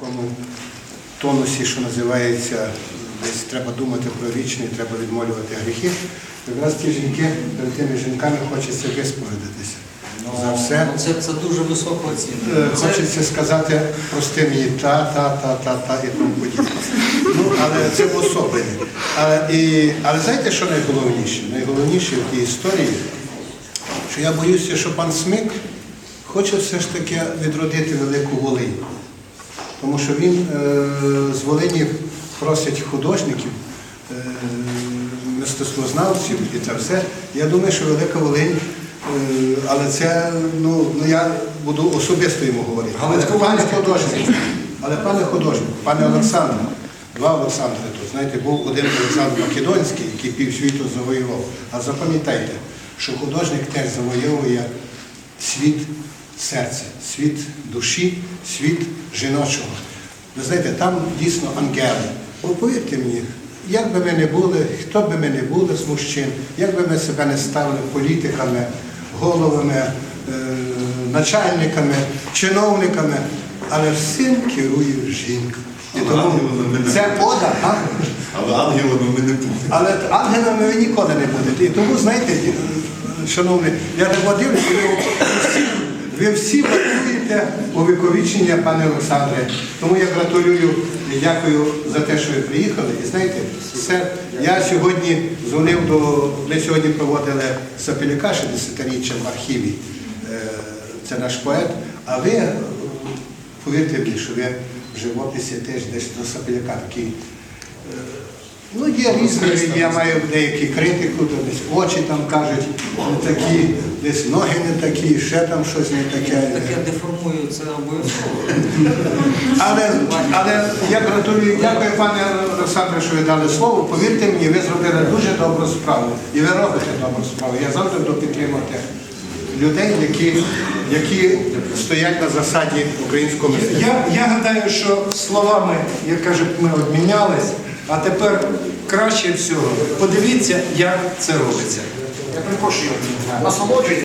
такому тонусі, що називається, десь треба думати про вічне, треба відмолювати гріхи. Якраз ті жінки, перед тими жінками хочеться висповідатися. За все. Ну, Це, це дуже високо Е, оцінено. Це- Хочеться сказати простим її та, та, та, та, та і тому подібне. Ну, але це особливе. Але, і, але знаєте, що найголовніше? Найголовніше в тій історії, що я боюся, що пан Смик хоче все ж таки відродити велику Волинь. Тому що він е, з Волині просить художників, е, мистецтвознавців і це все. Я думаю, що Велика Волинь, е, але це, ну, ну я буду особисто йому говорити. Але пане художник, але пане художник, пане Олександре, два Олександри тут. Знаєте, був один Олександр Македонський, який півсвіту завоював. А запам'ятайте, що художник теж завоює світ серця, світ душі, світ жіночого. Ви знаєте, там дійсно ангели. Бо повірте мені, як би ми не були, хто би ми не були з мужчин, як би ми себе не ставили політиками, головами, е, начальниками, чиновниками, але всім керує жінка. І тому це будемо. ода, а? Але ангелами ми не будемо. Але ангелами ви ніколи не будете. І тому, знаєте, шановні, я так дивлюся, ви всі, ви всі працюєте увіковічення, пане Олександре. Тому я гратулюю і дякую за те, що ви приїхали. І знаєте, все, я сьогодні дзвонив до. Ми сьогодні проводили Сапіляка 60-річчя в архіві. Е, Це наш поет. А ви, е, повірте мені, що ви в живописі теж десь до Сапіляка такий. Ну, є різні, я маю деякі критику, то десь очі там кажуть не такі, десь ноги не такі, ще там щось не таке. Таке деформую, це обов'язково. Але, але я гратулюю, дякую, пане Олександре, що ви дали слово. Повірте мені, ви зробили дуже добру справу. І ви робите добру справу. Я завжди буду підтримувати людей, які, які стоять на засаді українського мистецтва. Я, я гадаю, що словами, як кажуть, ми обмінялись, а тепер краще всього подивіться, як це робиться. Я перепрошую, насолоджуйтесь.